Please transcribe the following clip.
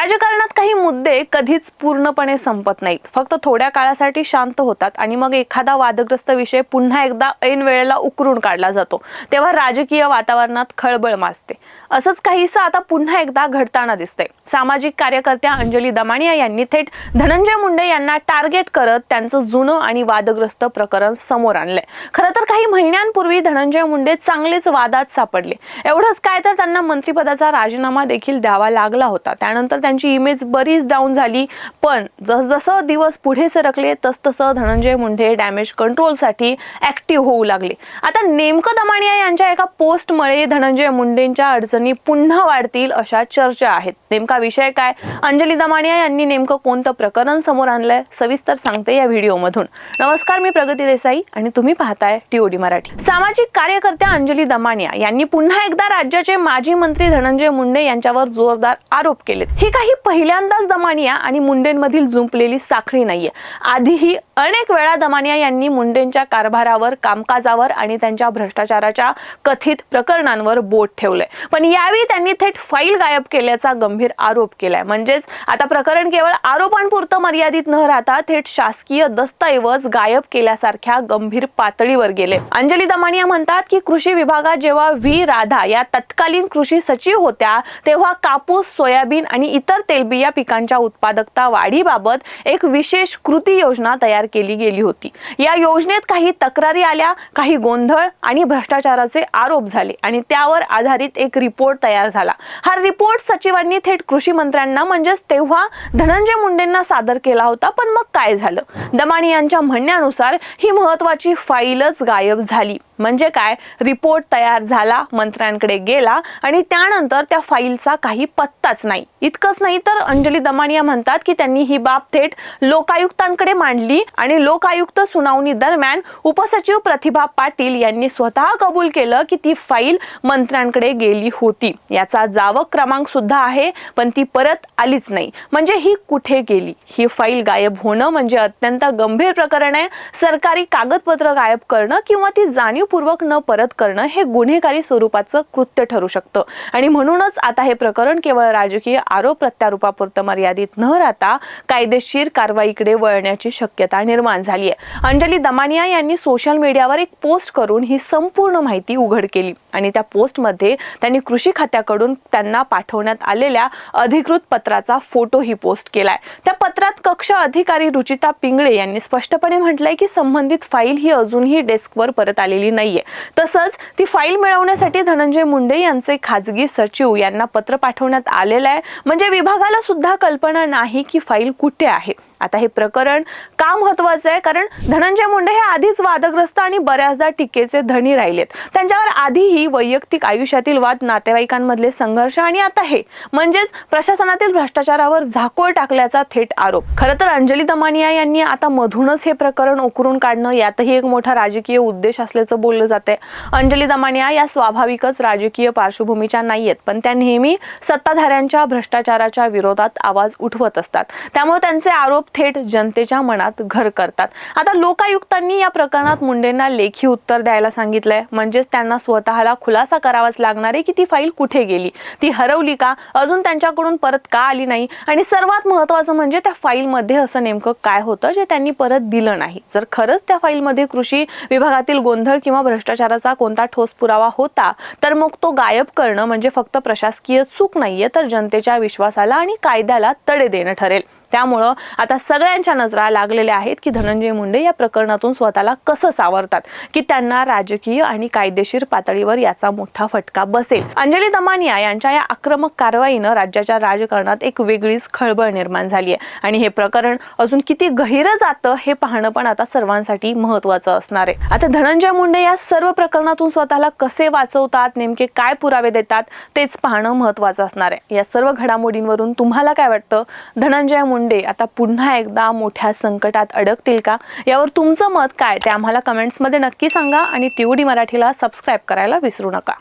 राजकारणात काही मुद्दे कधीच पूर्णपणे संपत नाहीत. फक्त थोड्या काळासाठी शांत होतात आणि मग एखादा वादग्रस्त विषय पुन्हा एकदा ऐन वेळेला उकरून काढला जातो. तेव्हा राजकीय वातावरणात खळबळ माजते. असंच काहीसं आता पुन्हा एकदा घडताना दिसतंय. सामाजिक कार्यकर्त्या अंजली दमानिया यांनी थेट धनंजय मुंडे यांना टार्गेट करत त्यांचं जुनं आणि वादग्रस्त प्रकरण समोर आणलंय. खरं तर काही महिन्यांपूर्वी धनंजय मुंडे चांगलेच वादात सापडले. एवढंच काय तर त्यांना मंत्रिपदाचा राजीनामा देखील द्यावा लागला होता. त्यानंतर त्यांची इमेज बरीच डाऊन झाली. पण जसजसं दिवस पुढे सरकले तसतसं धनंजय मुंडे डॅमेज कंट्रोलसाठी ॲक्टिव्ह होऊ लागले. आता नेमकं दमानिया यांच्या एका पोस्टमुळे धनंजय मुंडेंच्या अडचणी पुन्हा वाढतील अशा चर्चा आहेत. नेमका विषय काय? अंजली दमानिया यांनी नेमकं कोणतं प्रकरण समोर आणलंय? सविस्तर सांगते या व्हिडिओमधून. नमस्कार मी प्रगती देसाई आणि तुम्ही पाहताय टीओडी मराठी. सामाजिक कार्यकर्त्या अंजली दमानिया यांनी पुन्हा एकदा राज्याचे माजी मंत्री धनंजय मुंडे यांच्यावर जोरदार आरोप केलेत. ही काही पहिल्यांदा पहिल्यांदाच दमानिया आणि मुंडेंमधील जुंपलेली साखळी नाहीये. आधीही अनेक वेळा दमानिया यांनी मुंडेंच्या कारभारावर कामकाजावर आणि त्यांच्या भ्रष्टाचाराच्या कथित प्रकरणांवर बोट ठेवलंय. पण यावेळी त्यांनी थेट फाईल गायब केल्याचा गंभीर आरोप केलाय. म्हणजेच आता प्रकरण केवळ आरोपांपुरतं मर्यादित न राहता थेट शासकीय दस्तऐवज गायब केल्यासारख्या गंभीर पातळीवर गेले. अंजली दमानिया म्हणतात की कृषी विभागात जेव्हा व्ही. राधा या तत्कालीन कृषी सचिव होत्या तेव्हा कापूस सोयाबीन आणि इतर तेलबिया पिकांच्या उत्पादकता वाढीबाबत एक विशेष कृती योजना तयार केली गेली होती. या योजनेत काही तक्रारी आल्या काही गोंधळ आणि भ्रष्टाचाराचे आरोप झाले आणि त्यावर आधारित एक रिपोर्ट तयार झाला. हा रिपोर्ट सचिवांनी थेट कृषी मंत्र्यांना म्हणजेच तेव्हा धनंजय मुंडेंना सादर केला होता पण मग काय झालं? दमाणी यांच्या म्हणण्यानुसार ही महत्वाची फाईलच गायब झाली. म्हणजे काय? रिपोर्ट तयार झाला मंत्र्यांकडे गेला आणि त्यानंतर त्या फाईलचा काही पत्ताच नाही. इतकंच नाही तर अंजली दमानिया म्हणतात की त्यांनी ही बाब थेट लोकायुक्तांकडे मांडली आणि लोकायुक्त सुनावणी दरम्यान उपसचिव प्रतिभा पाटील यांनी स्वतः कबूल केलं की ती फाईल मंत्र्यांकडे गेली होती. याचा जावक क्रमांक सुद्धा आहे पण ती परत आलीच नाही. म्हणजे ही कुठे गेली? ही फाईल गायब होणं म्हणजे अत्यंत गंभीर प्रकरण आहे. सरकारी कागदपत्र गायब करणं किंवा ती जाणीवपूर्वक न परत करणं हे गुन्हेगारी स्वरूपाचं कृत्य ठरू शकतं. आणि म्हणूनच आता हे प्रकरण केवळ राजकीय आरोप प्रत्यारोपापुरतं मर्यादित न राहता कायदेशीर कारवाईकडे वळण्याची शक्यता निर्माण झाली आहे. अंजली दमानिया यांनी सोशल मीडियावर एक पोस्ट करून ही संपूर्ण माहिती उघड केली आणि त्या पोस्टमध्ये त्यांनी कृषी खात्याकडून त्यांना पाठवण्यात आलेल्या अधिकृत पत्राचा फोटोही पोस्ट केलाय. त्या पत्रात कक्ष अधिकारी रुचिता पिंगळे यांनी स्पष्टपणे म्हटलंय की संबंधित फाईल ही अजूनही डेस्कवर परत आलेली नाहीये. तसंच ती फाईल मिळवण्यासाठी धनंजय मुंडे यांचे खाजगी सचिव यांना पत्र पाठवण्यात आलेलं आहे. म्हणजे विभागाला सुद्धा सुद्धा कल्पना नाही की फाईल कुठे आहे. आता हे प्रकरण का महत्वाचं आहे? कारण धनंजय मुंडे हे आधीच वादग्रस्त आणि बऱ्याचदा टीकेचे धनी राहिलेत. त्यांच्यावर आधीही वैयक्तिक आयुष्यातील वाद नातेवाईकांमधले संघर्ष आणि आता हे म्हणजेच प्रशासनातील भ्रष्टाचारावर झाकोळ टाकल्याचा थेट आरोप. खरं तर अंजली दमानिया यांनी आता मधूनच हे प्रकरण उकरून काढणं यातही एक मोठा राजकीय उद्देश असल्याचं बोललं जाते अंजली दमानिया या स्वाभाविकच राजकीय पार्श्वभूमीच्या नाहीयेत पण त्या नेहमी सत्ताधाऱ्यांच्या भ्रष्टाचाराच्या विरोधात आवाज उठवत असतात. त्यामुळे त्यांचे आरोप थेट जनतेच्या मनात घर करतात. आता लोकायुक्तांनी या प्रकरणात मुंडेंना लेखी उत्तर द्यायला सांगितलंय. म्हणजेच त्यांना स्वतःला खुलासा करावाच लागणार आहे की ती फाईल कुठे गेली? ती हरवली का? अजून त्यांच्याकडून परत का आली नाही? आणि सर्वात महत्वाचं म्हणजे त्या फाईलमध्ये असं नेमकं काय होतं जे त्यांनी परत दिलं नाही? जर खरंच त्या फाईलमध्ये कृषी विभागातील गोंधळ किंवा भ्रष्टाचाराचा कोणता ठोस पुरावा होता तर मग तो गायब करणं म्हणजे फक्त प्रशासकीय चूक नाहीये तर जनतेच्या विश्वासाला आणि कायद्याला तडे देणं ठरेल. त्यामुळं आता सगळ्यांच्या नजरा लागलेल्या आहेत की धनंजय मुंडे या प्रकरणातून स्वतःला कसं सावरतात की त्यांना राजकीय आणि कायदेशीर पातळीवर याचा मोठा फटका बसेल. अंजली दमानिया यांच्या या आक्रमक कारवाईनं राज्याच्या राजकारणात एक वेगळीच खळबळ निर्माण झाली आहे आणि हे प्रकरण अजून किती गहिरं जातं हे पाहणं पण आता सर्वांसाठी महत्वाचं असणार आहे. आता धनंजय मुंडे या सर्व प्रकरणातून स्वतःला कसे वाचवतात नेमके काय पुरावे देतात तेच पाहणं महत्वाचं असणार आहे. या सर्व घडामोडींवरून तुम्हाला काय वाटतं? धनंजय मुंडे आता पुन्हा एकदा मोठ्या संकटात अडकतील का? यावर तुमचं मत काय? ते आम्हाला कमेंट्समध्ये नक्की सांगा आणि टीओडी मराठीला सबस्क्राईब करायला विसरू नका.